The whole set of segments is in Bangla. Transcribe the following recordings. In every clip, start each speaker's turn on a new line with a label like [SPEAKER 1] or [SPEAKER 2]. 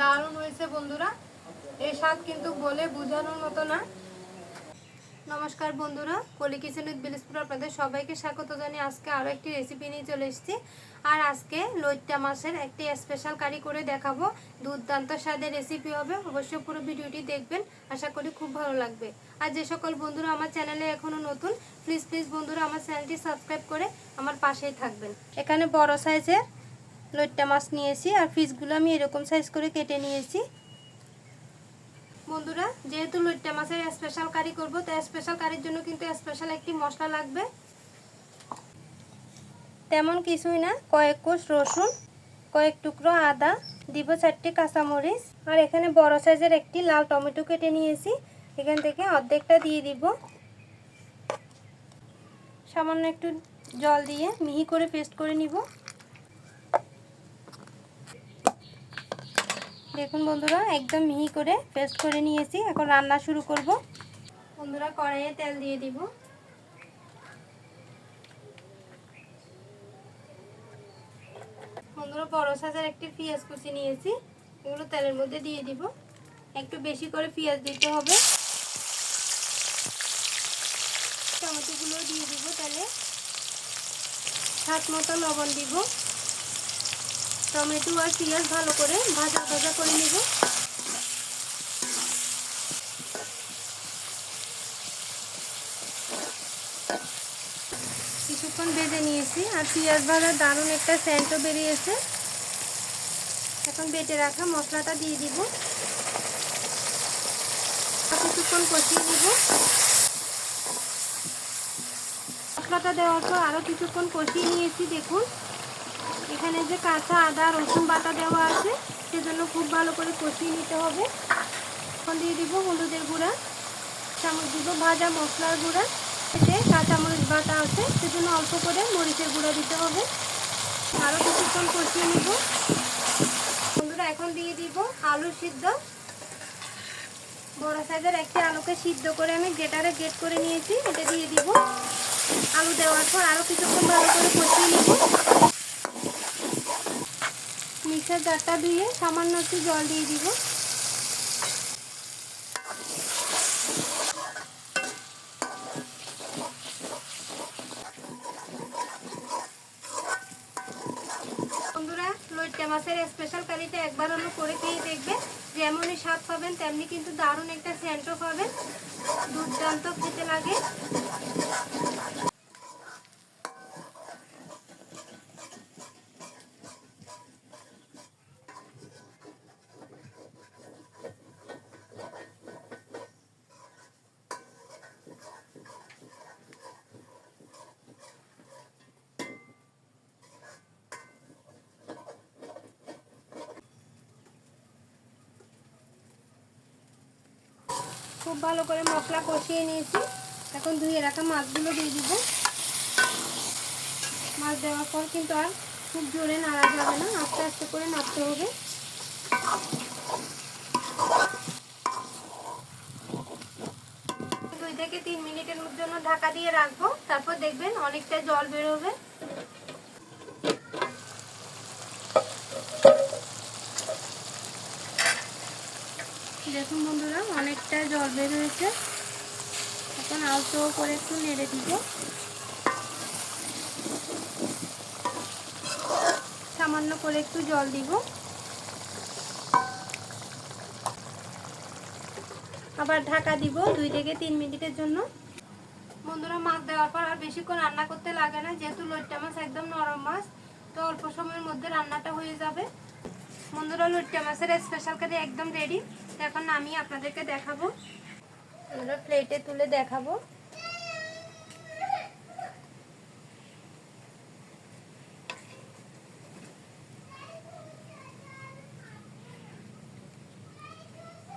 [SPEAKER 1] দারুণ হয়েছে বন্ধুরা। এই স্বাদ কিন্তু বলে বোঝানোর মতো না। নমস্কার বন্ধুরা, কলি কিচেন উইথ বিলিসপুর আপনাদের সবাইকে স্বাগত জানিয়ে আজকে আরও একটি রেসিপি নিয়ে চলে এসেছি। আর আজকে লইট্টা মাছের একটি স্পেশাল কারি করে দেখাবো। দুর্দান্ত স্বাদের রেসিপি হবে, অবশ্যই পুরো ভিডিওটি দেখবেন। আশা করি খুব ভালো লাগবে। আর যে সকল বন্ধুরা আমার চ্যানেলে এখনও নতুন প্লিজ প্লিজ বন্ধুরা আমার চ্যানেলটি সাবস্ক্রাইব করে আমার পাশেই থাকবেন। এখানে বড় সাইজের লইট্টা মাছ নিয়েছি আর পিসগুলো আমি এরকম সাইজ করে কেটে নিয়েছি। বন্ধুরা, যেহেতু লইট্টা মাছের স্পেশাল কারি করব, তাই স্পেশাল কারির জন্য কিন্তু স্পেশাল একটি মশলা লাগবে। তেমন কিছুই না, কয়েক কোষ রসুন, কয়েক টুকরো আদা, দিব চারটি কাঁচামরিচ, আর এখানে বড় সাইজের একটি লাল টমেটো কেটে নিয়েছি। এখান থেকে অর্ধেকটা দিয়ে দিব। সামান্য একটু জল দিয়ে মিহি করে পেস্ট করে নিব। দেখুন বন্ধুরা, একদম মিহি করে পেস্ট করে নিয়েছি। এখন রান্না শুরু করব। বন্ধুরা, কড়াইয়ে তেল দিয়ে দিব। বন্ধুরা, বড় সাইজের একটি পেঁয়াজ কুচি নিয়েছি। এগুলো তেলের মধ্যে দিয়ে দিব। একটু বেশি করে পেঁয়াজ দিতে হবে। টমেটোগুলো দিয়ে দিব তাহলে সাত মতো লবণ দিব। টমেটো আর পেঁয়াজ ভালো করে ভাজা ভাজা করে নেব। কিছুক্ষণ ভেজে নিয়েছি আর পেঁয়াজ ভাজার দারুণ একটা স্যান্টও বেরিয়েছে। এখন বেটে রাখা মশলাটা দিয়ে দিব। কিছুক্ষণ কষিয়ে নিব। মশলাটা দেওয়ার পর আরও কিছুক্ষণ কষিয়ে নিয়েছি, দেখুন। এখানে যে কাঁচা আদা, রসুন বাটা দেওয়া আছে, সেজন্য খুব ভালো করে কষিয়ে নিতে হবে। এখন দিয়ে দিব হলুদের গুঁড়া, চামচ দিব ভাজা মশলার গুঁড়া, এতে কাঁচামরিচ বাটা আছে, সেজন্য অল্প করে মরিচের গুঁড়া দিতে হবে। আরও কিছুক্ষণ কষিয়ে নিব। বন্ধুরা, এখন দিয়ে দিব আলু সিদ্ধ। বড় সাইজের একটি আলুকে সিদ্ধ করে আমি গেটারে গেট করে নিয়েছি, এটা দিয়ে দিব। আলু দেওয়ার পর আরও কিছুক্ষণ ভালো করে কষিয়ে নিব। মিক্সার জারটা ধুয়ে সামান্য একটু জল দিয়ে দিব। বন্ধুরা মাছের স্পেশাল কারিতে একবার হলো করে খেয়ে দেখবেন যেমনই স্বাদ পাবেন, তেমনি কিন্তু দারুণ একটা সেন্টও পাবেন। দুর্দান্ত খেতে লাগে। খুব ভালো করে মশলা কষিয়ে নিয়েছি। এখন ধুয়ে রাখা মাছগুলো দিয়ে দিব। মাছ দেওয়ার পর কিন্তু আর খুব জোরে নাড়া যাবে না, আস্তে আস্তে করে নাড়তে হবে। দুই থেকে তিন মিনিটের জন্য ঢাকা দিয়ে রাখব, তারপর দেখবেন অনেকটা জল বেরোবে। দেখুন বন্ধুরা, অনেকটা জল বের হয়েছে। এখন আলতো করে একটু নেড়ে দিব। সামান্য করে একটু জল দিব। আবার ঢাকা দিব দুই থেকে তিন মিনিটের জন্য। বন্ধুরা, মাছ দেওয়ার পর আর বেশিক্ষণ রান্না করতে লাগে না, যেহেতু লইট্টা মাছ একদম নরম মাছ, তো অল্প সময়ের মধ্যে রান্নাটা হয়ে যাবে। বন্ধুরা লুট্টা মাছের স্পেশাল কারি একদম রেডি এখন আমি আপনাদেরকে দেখাবো। আমরা প্লেটে তুলে দেখাবো।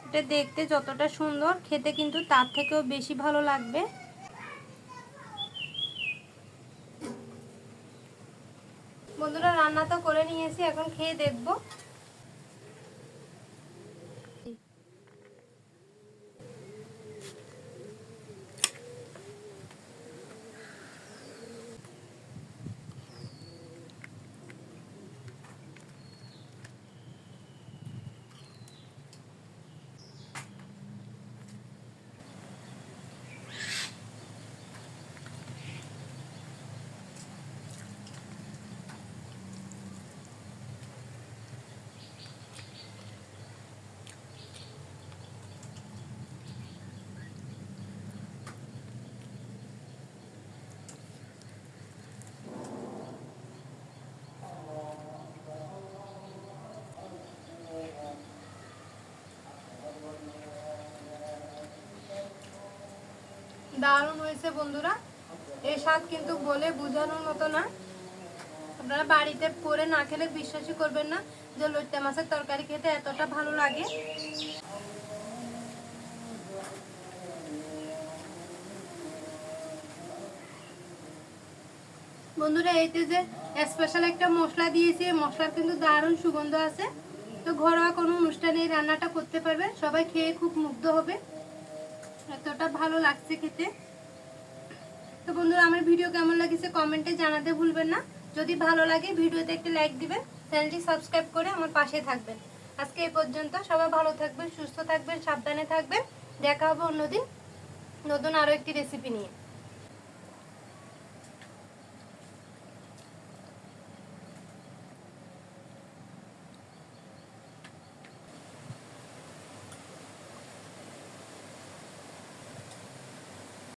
[SPEAKER 1] এটা দেখতে যতটা সুন্দর, খেতে কিন্তু তার থেকেও বেশি ভালো লাগবে। বন্ধুরা, রান্না তো করে নিয়েছি, এখন খেয়ে দেখব। দারুণ হয়েছে বন্ধুরা। এই স্বাদ কিন্তু বলে বোঝানোর মতো না। আপনারা বাড়িতে করে না খেলে বিশ্বাসই করবেন না যে লইট্টা মাছের তরকারি খেতে এতটা ভালো লাগে। বন্ধুরা, এইতে যে স্পেশাল একটা মশলা দিয়েছি মশলার কিন্তু দারুণ সুগন্ধ আছে। তো ঘরোয়া কোনো অনুষ্ঠানে এই রান্নাটা করতে পারবেন। সবাই খেয়ে খুব মুগ্ধ হবে। এতটা ভালো লাগছে খেতে। তো বন্ধুরা, আমার ভিডিও কেমন লাগেছে কমেন্টে জানাতে ভুলবেন না। যদি ভালো লাগে ভিডিওতে একটা লাইক দিবেন, চ্যানেলটি সাবস্ক্রাইব করে আমার পাশে থাকবেন। আজকে এই পর্যন্ত সবাই ভালো থাকবেন, সুস্থ থাকবেন, সাবধানে থাকবেন। দেখা হবে অন্যদিন নতুন আরও একটি রেসিপি নিয়ে।